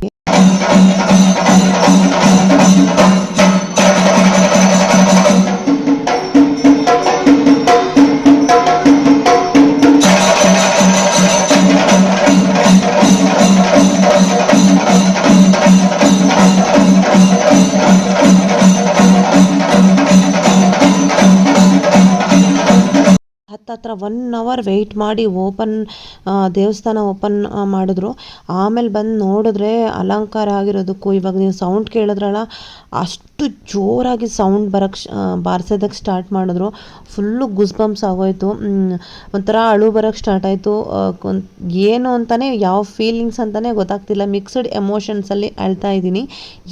ಹತ್ತತ್ರ ಒನ್ ಅವರ್ ವೆಯ್ಟ್ ಮಾಡಿ ಓಪನ್ ದೇವಸ್ಥಾನ ಓಪನ್ ಮಾಡಿದ್ರು. ಆಮೇಲೆ ಬಂದು ನೋಡಿದ್ರೆ ಅಲಂಕಾರ ಆಗಿರೋದಕ್ಕೂ ಇವಾಗ ನೀವು ಸೌಂಡ್ ಕೇಳಿದ್ರಲ್ಲ, ಅಷ್ಟು ಜೋರಾಗಿ ಸೌಂಡ್ ಬರೋಕ್ಕೆ ಬಾರಿಸೋದಕ್ಕೆ ಸ್ಟಾರ್ಟ್ ಮಾಡಿದ್ರು. ಫುಲ್ಲು ಗುಸ್ ಬಂಪ್ಸ್ ಆಗೋಯ್ತು ಒಂಥರ ಅಳು ಬರೋಕ್ಕೆ ಸ್ಟಾರ್ಟ್ ಆಯಿತು. ಏನು ಅಂತಲೇ ಯಾವ ಫೀಲಿಂಗ್ಸ್ ಅಂತಲೇ ಗೊತ್ತಾಗ್ತಿಲ್ಲ. ಮಿಕ್ಸ್ಡ್ ಎಮೋಷನ್ಸಲ್ಲಿ ಅಳ್ತಾ ಇದ್ದೀನಿ.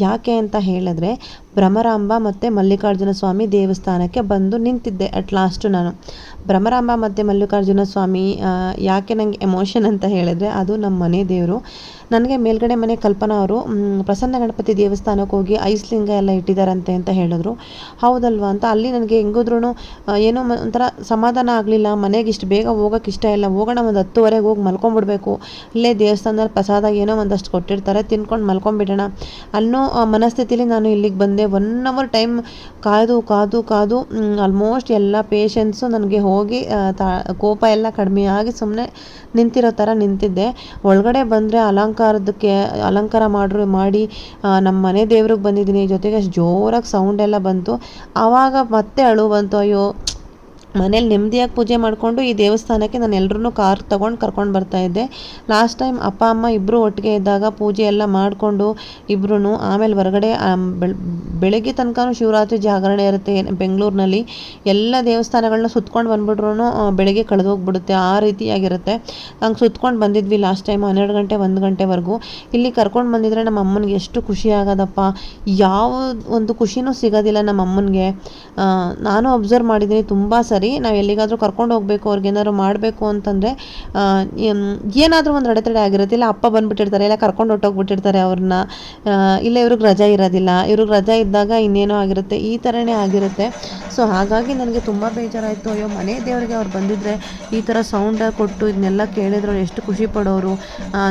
ಯಾಕೆ ಅಂತ ಹೇಳಿದ್ರೆ, ಭ್ರಮರಾಂಬ ಮತ್ತು ಮಲ್ಲಿಕಾರ್ಜುನ ಸ್ವಾಮಿ ದೇವಸ್ಥಾನಕ್ಕೆ ಬಂದು ನಿಂತಿದ್ದೆ ಅಟ್ ಲಾಸ್ಟು ನಾನು. ಭ್ರಮರಾಂಬ ಮತ್ತು ಮಲ್ಲಿಕಾರ್ಜುನ ಸ್ವಾಮಿ ಯಾಕೆ ನನಗೆ ಎಮೋಷನ್ ಅಂತ ಹೇಳಿದ್ರೆ, ಅದು ನಮ್ಮ ಮನೆ ದೇವರು. ನನಗೆ ಮೇಲ್ಗಡೆ ಮನೆ ಕಲ್ಪನಾ ಅವರು ಪ್ರಸನ್ನ ಗಣಪತಿ ದೇವಸ್ಥಾನಕ್ಕೆ ಹೋಗಿ ಐಸ್ಲಿಂಗ ಎಲ್ಲ ಇಟ್ಟಿದ್ದಾರಂತೆ ಅಂತ ಹೇಳಿದ್ರು. ಹೌದಲ್ವಾ ಅಂತ ಅಲ್ಲಿ ನನಗೆ ಹೆಂಗಿದ್ರು ಏನೋ ಒಂಥರ ಸಮಾಧಾನ ಆಗಲಿಲ್ಲ. ಮನೆಗೆ ಇಷ್ಟು ಬೇಗ ಹೋಗೋಕೆ ಇಷ್ಟ ಇಲ್ಲ. ಹೋಗೋಣ ಒಂದು ಹತ್ತುವರೆಗೆ ಹೋಗಿ ಮಲ್ಕೊಂಬಿಡ್ಬೇಕು. ಇಲ್ಲೇ ದೇವಸ್ಥಾನದಲ್ಲಿ ಪ್ರಸಾದ ಏನೋ ಒಂದಷ್ಟು ಕೊಟ್ಟಿರ್ತಾರೆ. ತಿನ್ಕೊಂಡು ಮಲ್ಕೊಂಬಿಡೋಣ ಅನ್ನೋ ಮನಸ್ಥಿತಿಲಿ ನಾನು ಇಲ್ಲಿಗೆ ಬಂದೆ. ಒನ್ ಅವರ್ ಟೈಮ್ ಕಾದು ಕಾದು ಕಾದು ಆಲ್ಮೋಸ್ಟ್ ಎಲ್ಲ ಪೇಷನ್ಸು ನನಗೆ ಹೋಗಿ ಕೋಪ ಎಲ್ಲ ಕಡಿಮೆ ಆಗಿ ಸುಮ್ಮನೆ ನಿಂತಿರೋ ಥರ ನಿಂತಿದ್ದೆ. ಒಳಗಡೆ ಬಂದರೆ ಅಲಂಕಾರದಕ್ಕೆ, ಅಲಂಕಾರ ಮಾಡ್ರು, ಮಾಡಿ ನಮ್ಮ ಮನೆ ದೇವ್ರಿಗೆ ಬಂದಿದ್ದೀನಿ. ಜೊತೆಗೆ ಅಷ್ಟು ಜೋರಾಗಿ ಸೌಂಡ್ ಎಲ್ಲ ಬಂತು. ಆವಾಗ ಮತ್ತೆ ಅಳು ಬಂತು ಅಯ್ಯೋ ಮನೇಲಿ ನೆಮ್ಮದಿಯಾಗಿ ಪೂಜೆ ಮಾಡಿಕೊಂಡು ಈ ದೇವಸ್ಥಾನಕ್ಕೆ ನಾನು ಎಲ್ಲರೂ ಕಾರ್ ತೊಗೊಂಡು ಕರ್ಕೊಂಡು ಬರ್ತಾ ಇದ್ದೆ. ಲಾಸ್ಟ್ ಟೈಮ್ ಅಪ್ಪ, ಅಮ್ಮ ಇಬ್ಬರು ಒಟ್ಟಿಗೆ ಇದ್ದಾಗ ಪೂಜೆ ಎಲ್ಲ ಮಾಡಿಕೊಂಡು ಇಬ್ಬರೂ ಆಮೇಲೆ ಹೊರಗಡೆ ಬೆಳಗ್ಗೆ ತನಕನೂ ಶಿವರಾತ್ರಿ ಜಾಗರಣೆ ಇರುತ್ತೆ ಬೆಂಗಳೂರಿನಲ್ಲಿ. ಎಲ್ಲ ದೇವಸ್ಥಾನಗಳನ್ನ ಸುತ್ಕೊಂಡು ಬಂದ್ಬಿಟ್ರು ಬೆಳಗ್ಗೆ ಕಳೆದೋಗ್ಬಿಡುತ್ತೆ, ಆ ರೀತಿಯಾಗಿರುತ್ತೆ. ಹಂಗೆ ಸುತ್ಕೊಂಡು ಬಂದಿದ್ವಿ ಲಾಸ್ಟ್ ಟೈಮ್ ಹನ್ನೆರಡು ಗಂಟೆ, ಒಂದು ಗಂಟೆವರೆಗೂ. ಇಲ್ಲಿ ಕರ್ಕೊಂಡು ಬಂದಿದ್ರೆ ನಮ್ಮ ಅಮ್ಮನಿಗೆ ಎಷ್ಟು ಖುಷಿ ಆಗೋದಪ್ಪ. ಯಾವ ಒಂದು ಖುಷಿನೂ ಸಿಗೋದಿಲ್ಲ ನಮ್ಮ ಅಮ್ಮನಿಗೆ. ನಾನು ಅಬ್ಸರ್ವ್ ಮಾಡಿದ್ದೀನಿ, ತುಂಬ ಸರಿ ನಾವು ಎಲ್ಲಿಗಾದರೂ ಕರ್ಕೊಂಡು ಹೋಗಬೇಕು, ಅವ್ರಿಗೆ ಏನಾದ್ರು ಮಾಡಬೇಕು ಅಂತಂದರೆ ಏನಾದರೂ ಒಂದು ಅಡೆತಡೆ ಆಗಿರುತ್ತೆ. ಇಲ್ಲ ಅಪ್ಪ ಬಂದುಬಿಟ್ಟಿರ್ತಾರೆ, ಇಲ್ಲ ಕರ್ಕೊಂಡು ಹೊಟ್ಟೋಗ್ಬಿಟ್ಟಿರ್ತಾರೆ ಅವ್ರನ್ನ ಇಲ್ಲ ಇವ್ರಿಗೆ ರಜಾ ಇರೋದಿಲ್ಲ. ಇವ್ರಿಗೆ ರಜಾ ಇದ್ದಾಗ ಇನ್ನೇನೋ ಆಗಿರುತ್ತೆ. ಈ ಥರನೇ ಆಗಿರುತ್ತೆ. ಸೊ, ಹಾಗಾಗಿ ನನಗೆ ತುಂಬ ಬೇಜಾರಾಯಿತು. ಅಯ್ಯೋ, ಮನೆ ದೇವರಿಗೆ ಅವ್ರು ಬಂದಿದ್ದರೆ ಈ ಥರ ಸೌಂಡ ಕೊಟ್ಟು ಇದನ್ನೆಲ್ಲ ಕೇಳಿದ್ರು ಎಷ್ಟು ಖುಷಿ ಪಡೋರು.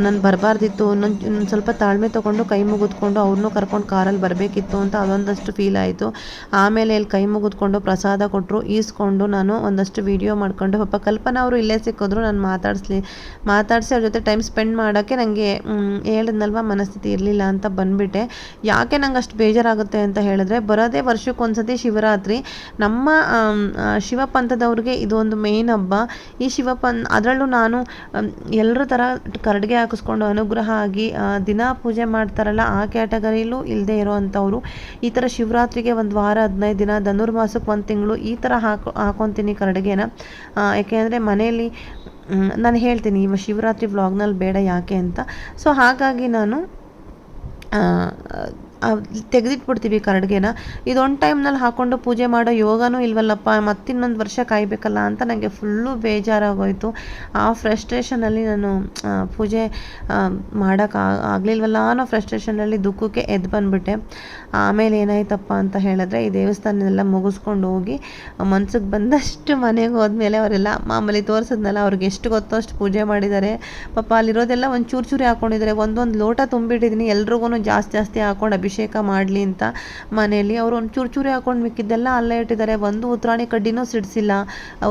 ನಾನು ಬರಬಾರ್ದಿತ್ತು. ನನ್ನ ಸ್ವಲ್ಪ ತಾಳ್ಮೆ ತೊಗೊಂಡು ಕೈ ಮುಗಿದ್ಕೊಂಡು ಅವ್ರನ್ನೂ ಕರ್ಕೊಂಡು ಕಾರಲ್ಲಿ ಬರಬೇಕಿತ್ತು ಅಂತ ಅದೊಂದಷ್ಟು ಫೀಲ್ ಆಯಿತು. ಆಮೇಲೆ ಇಲ್ಲಿ ಕೈ ಮುಗಿದ್ಕೊಂಡು ಪ್ರಸಾದ ಕೊಟ್ಟರು ಈಸ್ಕೊಂಡು ನಾನು ಒಂದಷ್ಟು ವೀಡಿಯೋ ಮಾಡಿಕೊಂಡು, ಪಾಪ ಕಲ್ಪನಾ ಅವರು ಇಲ್ಲೇ ಸಿಕ್ಕಿದ್ರು, ನಾನು ಮಾತಾಡಿಸ್ಲಿ, ಮಾತಾಡಿಸಿ ಅವ್ರ ಜೊತೆ ಟೈಮ್ ಸ್ಪೆಂಡ್ ಮಾಡೋಕ್ಕೆ ನನಗೆ ಹೇಳಿದ್ನಲ್ವ, ಮನಸ್ಥಿತಿ ಇರಲಿಲ್ಲ ಅಂತ ಬಂದುಬಿಟ್ಟೆ. ಯಾಕೆ ನಂಗೆ ಅಷ್ಟು ಬೇಜಾರಾಗುತ್ತೆ ಅಂತ ಹೇಳಿದ್ರೆ, ಬರೋದೇ ವರ್ಷಕ್ಕೊಂದ್ಸತಿ ಶಿವರಾತ್ರಿ. ನಮ್ಮ ಶಿವ ಪಂಥದವ್ರಿಗೆ ಇದೊಂದು ಮೇನ್ ಹಬ್ಬ. ಈ ಶಿವಪನ್, ಅದರಲ್ಲೂ ನಾನು ಎಲ್ಲರ ಥರ ಕರಡಿಗೆ ಹಾಕಿಸ್ಕೊಂಡು ಅನುಗ್ರಹ ಆಗಿ ದಿನ ಪೂಜೆ ಮಾಡ್ತಾರಲ್ಲ, ಆ ಕ್ಯಾಟಗರಿಲೂ ಇಲ್ಲದೆ ಇರೋವಂಥವ್ರು ಈ ಥರ ಶಿವರಾತ್ರಿಗೆ ಒಂದು ವಾರ ಹದಿನೈದು ದಿನ, ಧನುರ್ಮಾಸಕ್ಕೆ ಒಂದು ತಿಂಗಳು ಈ ಥರ ಹಾಕೊ ಹಾಕೊತೀನಿ ಕರಡಿಗೆನ ಯಾಕೆಂದರೆ ಮನೆಯಲ್ಲಿ ನಾನು ಹೇಳ್ತೀನಿ ಇವ ಶಿವರಾತ್ರಿ ವ್ಲಾಗ್ನಲ್ಲಿ ಬೇಡ ಯಾಕೆ ಅಂತ. ಸೊ ಹಾಗಾಗಿ ನಾನು ತೆಗೆದಿಟ್ಬಿಡ್ತೀವಿ ಕರಡಿಗೆನ. ಇದೊಂದು ಟೈಮ್ನಲ್ಲಿ ಹಾಕ್ಕೊಂಡು ಪೂಜೆ ಮಾಡೋ ಯೋಗನೂ ಇಲ್ವಲ್ಲಪ್ಪ, ಮತ್ತಿನ್ನೊಂದು ವರ್ಷ ಕಾಯಬೇಕಲ್ಲ ಅಂತ ನನಗೆ ಫುಲ್ಲು ಬೇಜಾರಾಗೋಯಿತು. ಆ ಫ್ರಸ್ಟ್ರೇಷನಲ್ಲಿ ನಾನು ಪೂಜೆ ಮಾಡೋಕ್ಕೆ ಆಗಲಿಲ್ವಲ್ಲ ಅನ್ನೋ ಫ್ರಸ್ಟ್ರೇಷನಲ್ಲಿ ದುಃಖಕ್ಕೆ ಎದ್ದು ಬಂದುಬಿಟ್ಟೆ. ಆಮೇಲೆ ಏನಾಯ್ತಪ್ಪ ಅಂತ ಹೇಳಿದ್ರೆ ಈ ದೇವಸ್ಥಾನನೆಲ್ಲ ಮುಗಿಸ್ಕೊಂಡು ಹೋಗಿ, ಮನ್ಸಿಗೆ ಬಂದಷ್ಟು ಮನೆಗೆ ಹೋದ್ಮೇಲೆ ಅವರೆಲ್ಲ ಮಾಮೂಲಿ ತೋರಿಸಿದ್ನಲ್ಲ ಅವ್ರಿಗೆ ಎಷ್ಟು ಗೊತ್ತೋ ಅಷ್ಟು ಪೂಜೆ ಮಾಡಿದ್ದಾರೆ. ಪಾಪ ಅಲ್ಲಿರೋದೆಲ್ಲ ಒಂದು ಚೂರು ಚೂರಿ ಹಾಕ್ಕೊಂಡಿದ್ದಾರೆ ಒಂದೊಂದು ಲೋಟ ತುಂಬಿಟ್ಟಿದ್ದೀನಿ ಎಲ್ರಿಗೂ ಜಾಸ್ತಿ ಜಾಸ್ತಿ ಹಾಕೊಂಡು ಅಭಿಷೇಕ ಮಾಡಲಿ ಅಂತ ಮನೆಯಲ್ಲಿ ಅವರು ಒಂದು ಚೂರು ಚೂರಿ ಹಾಕೊಂಡು ಮಿಕ್ಕಿದ್ದೆಲ್ಲ ಅಲ್ಲೇ ಇಟ್ಟಿದ್ದಾರೆ. ಒಂದು ಉತ್ರಾಣಿ ಕಡ್ಡಿನೂ ಸಿಡಿಸಿಲ್ಲ.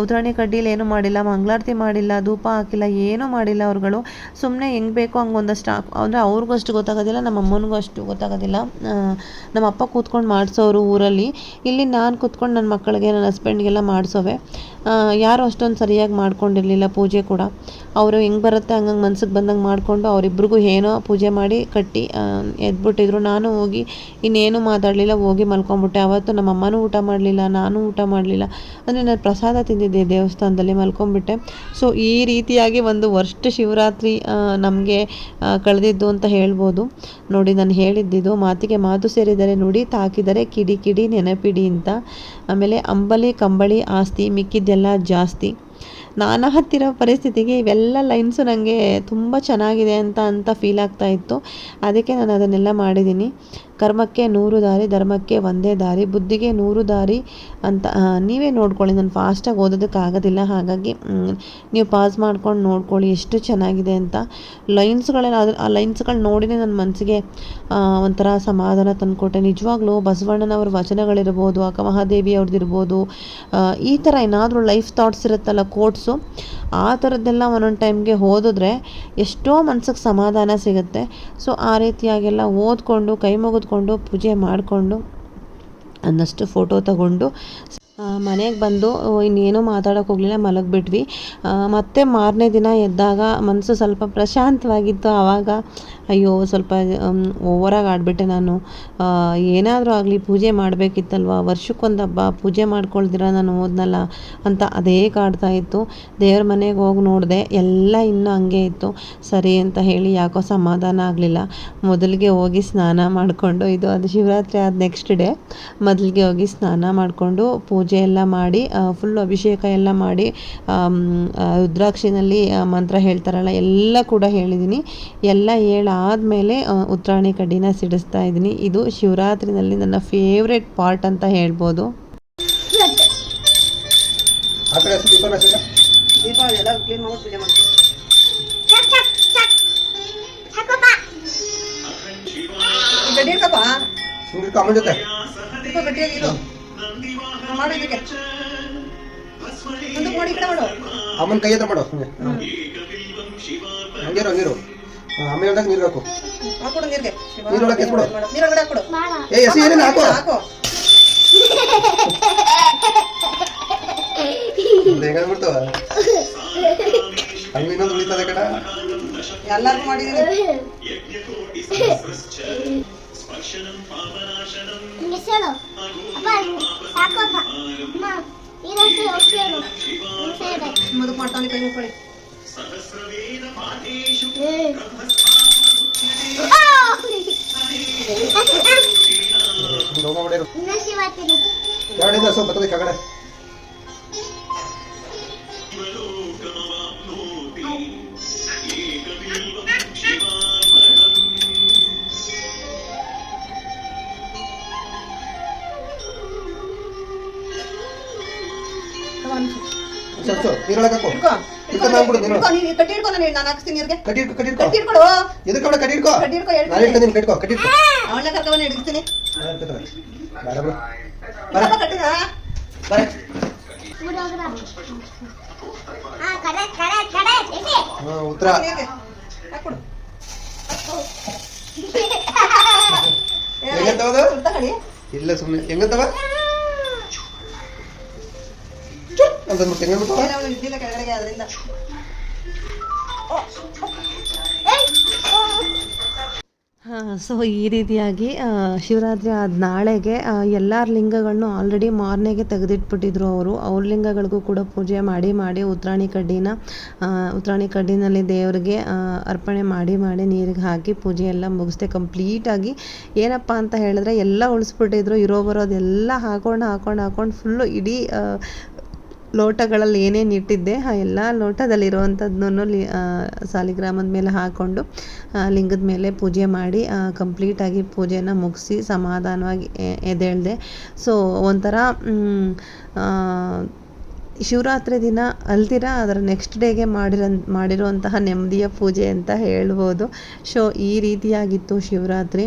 ಉತ್ರಾಣಿ ಕಡ್ಡಿಲಿ ಏನೂ ಮಾಡಿಲ್ಲ, ಮಂಗಳಾರತಿ ಮಾಡಿಲ್ಲ, ಧೂಪ ಹಾಕಿಲ್ಲ, ಏನೂ ಮಾಡಿಲ್ಲ ಅವ್ರುಗಳು. ಸುಮ್ಮನೆ ಹೆಂಗೆ ಬೇಕೋ ಹಂಗೆ ಒಂದಷ್ಟು ಅಂದರೆ ಅವ್ರಿಗೂ ಅಷ್ಟು ಗೊತ್ತಾಗೋದಿಲ್ಲ, ನಮ್ಮ ಅಮ್ಮನಿಗೂ ಅಷ್ಟು ಗೊತ್ತಾಗೋದಿಲ್ಲ. ನಮ್ಮ ಅಪ್ಪ ಕೂತ್ಕೊಂಡು ಮಾಡಿಸೋರು ಊರಲ್ಲಿ. ಇಲ್ಲಿ ನಾನು ಕೂತ್ಕೊಂಡು ನನ್ನ ಮಕ್ಕಳಿಗೆ ನನ್ನ ಹಸ್ಬೆಂಡ್ಗೆಲ್ಲ ಮಾಡಿಸೋವೆ. ಯಾರು ಅಷ್ಟೊಂದು ಸರಿಯಾಗಿ ಮಾಡ್ಕೊಂಡಿರಲಿಲ್ಲ ಪೂಜೆ ಕೂಡ. ಅವರು ಹೆಂಗೆ ಬರುತ್ತೆ, ಹಂಗಂಗೆ ಮನ್ಸಿಗೆ ಬಂದಂಗೆ ಮಾಡಿಕೊಂಡು ಅವರಿಬ್ರಿಗೂ ಏನೋ ಪೂಜೆ ಮಾಡಿ ಕಟ್ಟಿ ಎದ್ಬಿಟ್ಟಿದ್ರು. ನಾನು ಹೋಗಿ, ಇನ್ನೇನು ಮಾತಾಡಲಿಲ್ಲ, ಹೋಗಿ ಮಲ್ಕೊಂಬಿಟ್ಟೆ. ಅವತ್ತು ನಮ್ಮ ಅಮ್ಮನೂ ಊಟ ಮಾಡಲಿಲ್ಲ, ನಾನು ಊಟ ಮಾಡಲಿಲ್ಲ. ಅಂದರೆ ನಾನು ಪ್ರಸಾದ ತಿಂದಿದ್ದೆ ದೇವಸ್ಥಾನದಲ್ಲಿ ಮಲ್ಕೊಂಬಿಟ್ಟೆ. ಸೊ ಈ ರೀತಿಯಾಗಿ ಒಂದು ವರ್ಷ ಶಿವರಾತ್ರಿ ನಮಗೆ ಕಳೆದಿದ್ದು ಅಂತ ಹೇಳ್ಬೋದು. ನೋಡಿ, ನಾನು ಹೇಳಿದ್ದಿದ್ದು ಮಾತಿಗೆ ಮಾತು ಸೇರಿದರೆ ನುಡಿ, ತಾಕಿದರೆ ಕಿಡಿ ಕಿಡಿ ನೆನಪಿಡಿ ಅಂತ. ಆಮೇಲೆ ಅಂಬಲಿ, ಕಂಬಳಿ, ಆಸ್ತಿ, ಮಿಕ್ಕಿದ್ದೆಲ್ಲ ಜಾಸ್ತಿ. ನಾನು ಹತ್ತಿರೋ ಪರಿಸ್ಥಿತಿಗೆ ಇವೆಲ್ಲ ಲೈನ್ಸು ನನಗೆ ತುಂಬ ಚೆನ್ನಾಗಿದೆ ಅಂತ ಅಂತ ಫೀಲ್ ಆಗ್ತಾ ಇತ್ತು. ಅದಕ್ಕೆ ನಾನು ಅದನ್ನೆಲ್ಲ ಮಾಡಿದ್ದೀನಿ. ಕರ್ಮಕ್ಕೆ ನೂರು ದಾರಿ, ಧರ್ಮಕ್ಕೆ ಒಂದೇ ದಾರಿ, ಬುದ್ಧಿಗೆ ನೂರು ದಾರಿ ಅಂತ ನೀವೇ ನೋಡ್ಕೊಳ್ಳಿ. ನಾನು ಫಾಸ್ಟಾಗಿ ಓದೋದಕ್ಕಾಗೋದಿಲ್ಲ ಹಾಗಾಗಿ ನೀವು ಪಾಸ್ ಮಾಡ್ಕೊಂಡು ನೋಡ್ಕೊಳ್ಳಿ ಎಷ್ಟು ಚೆನ್ನಾಗಿದೆ ಅಂತ. ಲೈನ್ಸ್ಗಳೆಲ್ಲ ಅದು ಆ ಲೈನ್ಸ್ಗಳು ನೋಡಿನೇ ನನ್ನ ಮನಸ್ಸಿಗೆ ಒಂಥರ ಸಮಾಧಾನ ತಂದುಕೊಟ್ಟೆ. ನಿಜವಾಗ್ಲೂ ಬಸವಣ್ಣನವ್ರ ವಚನಗಳಿರ್ಬೋದು, ಅಕ್ಕ ಮಹಾದೇವಿ ಅವ್ರದ್ದಿರ್ಬೋದು ಈ ಥರ ಏನಾದರೂ ಲೈಫ್ ಥಾಟ್ಸ್ ಇರುತ್ತಲ್ಲ, ಕೋಟ್ಸು, ಆ ಥರದ್ದೆಲ್ಲ ಒಂದೊಂದು ಟೈಮ್ಗೆ ಓದಿದ್ರೆ ಎಷ್ಟೋ ಮನ್ಸಿಗೆ ಸಮಾಧಾನ ಸಿಗುತ್ತೆ. ಸೊ, ಆ ರೀತಿಯಾಗೆಲ್ಲ ಓದ್ಕೊಂಡು, ಕೈ ಮುಗಿದ್ಕೊಂಡು ಪೂಜೆ ಮಾಡಿಕೊಂಡು ಒಂದಷ್ಟು ಫೋಟೋ ತಗೊಂಡು ಮನೆಗೆ ಬಂದು ಇನ್ನೇನು ಮಾತಾಡೋಕೆ ಹೋಗಲಿಲ್ಲ, ಮಲಗಿಬಿಟ್ವಿ. ಮತ್ತೆ ಮಾರನೇ ದಿನ ಎದ್ದಾಗ ಮನಸ್ಸು ಸ್ವಲ್ಪ ಪ್ರಶಾಂತವಾಗಿತ್ತು. ಆವಾಗ, ಅಯ್ಯೋ, ಸ್ವಲ್ಪ ಓವರಾಗಿ ಆಡಿಬಿಟ್ಟೆ ನಾನು. ಏನಾದರೂ ಆಗಲಿ ಪೂಜೆ ಮಾಡಬೇಕಿತ್ತಲ್ವ? ವರ್ಷಕ್ಕೊಂದು ಹಬ್ಬ ಪೂಜೆ ಮಾಡ್ಕೊಳ್ದಿರ ನಾನು ಹೋದ್ನಲ್ಲ ಅಂತ ಅದೇ ಕಾಡ್ತಾ ಇತ್ತು. ದೇವ್ರ ಮನೆಗೆ ಹೋಗಿ ನೋಡಿದೆ, ಎಲ್ಲ ಇನ್ನೂ ಹಂಗೆ ಇತ್ತು. ಸರಿ ಅಂತ ಹೇಳಿ ಯಾಕೋ ಸಮಾಧಾನ ಆಗಲಿಲ್ಲ. ಮೊದಲಿಗೆ ಹೋಗಿ ಸ್ನಾನ ಮಾಡಿಕೊಂಡು, ಇದು ಅದು ಶಿವರಾತ್ರಿ ಆದ ನೆಕ್ಸ್ಟ್ ಡೇ ಮೊದಲಿಗೆ ಹೋಗಿ ಸ್ನಾನ ಮಾಡಿಕೊಂಡು ಪೂಜೆ ಎಲ್ಲ ಮಾಡಿ ಫುಲ್ ಅಭಿಷೇಕ ಎಲ್ಲ ಮಾಡಿ ರುದ್ರಾಕ್ಷಿನಲ್ಲಿ ಮಂತ್ರ ಹೇಳ್ತಾರಲ್ಲ ಎಲ್ಲ ಕೂಡ ಹೇಳಿದ್ದೀನಿ ಎಲ್ಲ ಹೇಳಾದ್ಮೇಲೆ ಆ, ಉತ್ರಾಣಿ ಕಡ್ಡಿನ ಸಿಡಿಸ್ತಾ ಇದ್ದೀನಿ. ಇದು ಶಿವರಾತ್ರಿನಲ್ಲಿ ನನ್ನ ಫೇವ್ರೆಟ್ ಪಾರ್ಟ್ ಅಂತ ಹೇಳ್ಬೋದು. ಜೊತೆ. ಮಾಡು ಇದಕ್ಕೆ ಮುಂದಕ್ಕೆ ಮಾಡಿ ಈ ಕಡೆ ಮಾಡು. ಅಮ್ಮನ ಕೈ ಹತ್ರ ಮಾಡೋ ಹಂಗೆ. ಹಂಗಿರೋ ನೀರು. ಆಮೇಲೆ ಅಮ್ಮ ಹೇಳ್ದಾಗ ನೀರು ಹಾಕು. ಹಾಕೊಡು ನೀರಿಗೆ. ನೀರೊಳಗೆ ಎತ್ಬಿಡು. ಹಾಕೋ ಹಾಕೊಡು. ಏ ಹಸಿ ಏನೇನು ಹಾಕು? ಹಾಕು. ಹೆಂಗಾಗ್ಬಿಡ್ತಾವ ಹಂಗ ಇನ್ನೊಂದು ಉಳಿತದೆ ಕಡ ಎಲ್ಲಾರು ಮಾಡಿದೀನಿ ಹಿಂಗೆ ಸೇಳು ಅಪ್ಪ ಸಾಕಪ್ಪ. ಅಮ್ಮ ಇದಕ್ಕೆ ಹೋಗ್ತೇಳು ಸೈಡ್ ಮದುವೆ ಮಾಡ್ತಾನೆ ಕೈ ಮುಕ್ಕೊಳ್ಳಿ ರೋಗ ಮಾಡಿರು ಇನ್ನ ಶಿವತೀನಿ ಎರಡಿಂದ ಸ್ವಲ್ಪ ಬರ್ತದೆ ಕಗಡೆ ಸ್ವಲ್ಪ ಸ್ವಲ್ಪ ನೀರೊಳಗೆ ಹಾಕು ಇಟ್ಕೋ ಇಟ್ಕೊ ಮಾಡ್ಬಿಡು ನೀನು ಇಟ್ಕೋ ನೀನು ಕಟ್ಟಿ ಇಟ್ಕೊ ನಾನು ನಾನು ಹಾಕ್ಸ್ತೀನಿ ನೀರ್ಗೆ ಕಟ್ಟಿ ಇಟ್ಕೊ ಕಟ್ಟಿ ಇಟ್ಕೊ ಕಟ್ಟಿ ಇಟ್ಕೊಡು ಎದಕ್ಕೆ ಕಡೆ ಕಟ್ಟಿ ಇಟ್ಕೊ ಕಟ್ಟಿ ಇಟ್ಕೊ ನಾನು ಇಟ್ಕೊಂಡಿದ್ದೀನಿ ಕಟ್ಕೊ ಕಟ್ಟಿ ಇಟ್ಕೊ ಅವಳನ್ನ ಕರ್ಕೊಂಡು ಹಿಡಿಸ್ತೀನಿ ನಾನು ಇಟ್ಕೊತಾರೆ. ಬೇಡ ಬಿಡು ಬರಪ್ಪ ಕಟ್ಟಿದ ಬರ ಊರೋಗ್ರ ಹಾ ಕರೆಕ್ಟ್ ಕರೆಕ್ಟ್ ಕರೆಕ್ಟ್ ಎಸಿ ಹಾ ಉತ್ತರ ನೀರ್ಗೆ ಹಾಕ್ಬಿಡು ಹೆಂಗಂತವದು ಸುತ್ತ ಕಡಿ ಇಲ್ಲ ಸುಮ್ಮನೆ ಹೆಂಗಂತವ ಏನೋ ಒಂದು ಇದ್ದಿಲ್ಲ ಕೆಳಗಡೆಗೆ ಅದರಿಂದ ಸೊ ಈ ರೀತಿಯಾಗಿ ಶಿವರಾತ್ರಿ ಆದ ನಾಳೆಗೆ ಎಲ್ಲರ ಲಿಂಗಗಳನ್ನು ಆಲ್ರೆಡಿ ಮಾರ್ನೆಗೆ ತೆಗೆದಿಟ್ಬಿಟ್ಟಿದ್ರು ಅವರು. ಅವ್ರ ಲಿಂಗಗಳಿಗೂ ಕೂಡ ಪೂಜೆ ಮಾಡಿ ಮಾಡಿ ಉತ್ರಾಣಿ ಕಡ್ಡಿನ ಆ, ಉತ್ರಾಣಿ ಕಡ್ಡಿನಲ್ಲಿ ದೇವರಿಗೆ ಅರ್ಪಣೆ ಮಾಡಿ ಮಾಡಿ ನೀರಿಗೆ ಹಾಕಿ ಪೂಜೆ ಎಲ್ಲ ಮುಗಿಸ್ದೆ ಕಂಪ್ಲೀಟಾಗಿ ಏನಪ್ಪ ಅಂತ ಹೇಳಿದ್ರೆ ಎಲ್ಲ ಉಳಿಸ್ಬಿಟ್ಟಿದ್ರು. ಇರೋ ಬರೋದೆಲ್ಲ ಹಾಕೊಂಡು ಹಾಕೊಂಡು ಹಾಕೊಂಡು ಫುಲ್ಲು ಇಡೀ ಲೋಟಗಳಲ್ಲಿ ಏನೇನು ಇಟ್ಟಿದ್ದೆ ಆ ಎಲ್ಲ ಲೋಟದಲ್ಲಿರುವಂಥದ್ದನ್ನು ಲಿ ಸಾಲಿಗ್ರಾಮದ ಮೇಲೆ ಹಾಕ್ಕೊಂಡು ಲಿಂಗದ ಮೇಲೆ ಪೂಜೆ ಮಾಡಿ ಕಂಪ್ಲೀಟಾಗಿ ಪೂಜೆನ ಮುಗಿಸಿ ಸಮಾಧಾನವಾಗಿ ಎದ್ದೇಳಿದೆ. ಸೊ ಒಂಥರ ಶಿವರಾತ್ರಿ ದಿನ ಅಲ್ದಿರ, ಅದರ ನೆಕ್ಸ್ಟ್ ಡೇಗೆ ಮಾಡಿರೋ, ಮಾಡಿರುವಂತಹ ನೆಮ್ಮದಿಯ ಪೂಜೆ ಅಂತ ಹೇಳ್ಬೋದು. ಸೊ ಈ ರೀತಿಯಾಗಿತ್ತು ಶಿವರಾತ್ರಿ.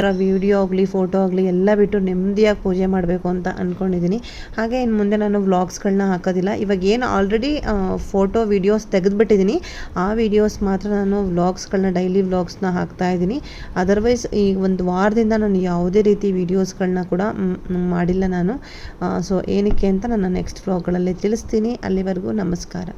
ಅದರ ವಿಡಿಯೋ ಆಗಲಿ ಫೋಟೋ ಆಗಲಿ ಎಲ್ಲ ಬಿಟ್ಟು ನೆಮ್ಮದಿಯಾಗಿ ಪೂಜೆ ಮಾಡಬೇಕು ಅಂತ ಅಂದ್ಕೊಂಡಿದ್ದೀನಿ ಹಾಗೆ ಇನ್ನು ಮುಂದೆ ನಾನು ವ್ಲಾಗ್ಸ್ಗಳನ್ನ ಹಾಕೋದಿಲ್ಲ. ಇವಾಗ ಏನು ಆಲ್ರೆಡಿ ಫೋಟೋ ವೀಡಿಯೋಸ್ ತೆಗೆದುಬಿಟ್ಟಿದ್ದೀನಿ ಆ ವಿಡಿಯೋಸ್ ಮಾತ್ರ ನಾನು ವ್ಲಾಗ್ಸ್ಗಳನ್ನ ಡೈಲಿ ವ್ಲಾಗ್ಸ್ನ ಹಾಕ್ತಾ ಇದ್ದೀನಿ ಅದರ್ವೈಸ್ ಈ ಒಂದು ವಾರದಿಂದ ನಾನು ಯಾವುದೇ ರೀತಿ ವೀಡಿಯೋಸ್ಗಳನ್ನ ಕೂಡ ಮಾಡಿಲ್ಲ ನಾನು. ಸೊ ಏನಕ್ಕೆ ಅಂತ ನಾನು ನೆಕ್ಸ್ಟ್ ವ್ಲಾಗ್ಗಳಲ್ಲಿ ತಿಳಿಸ್ತೀನಿ. ಅಲ್ಲಿವರೆಗೂ ನಮಸ್ಕಾರ.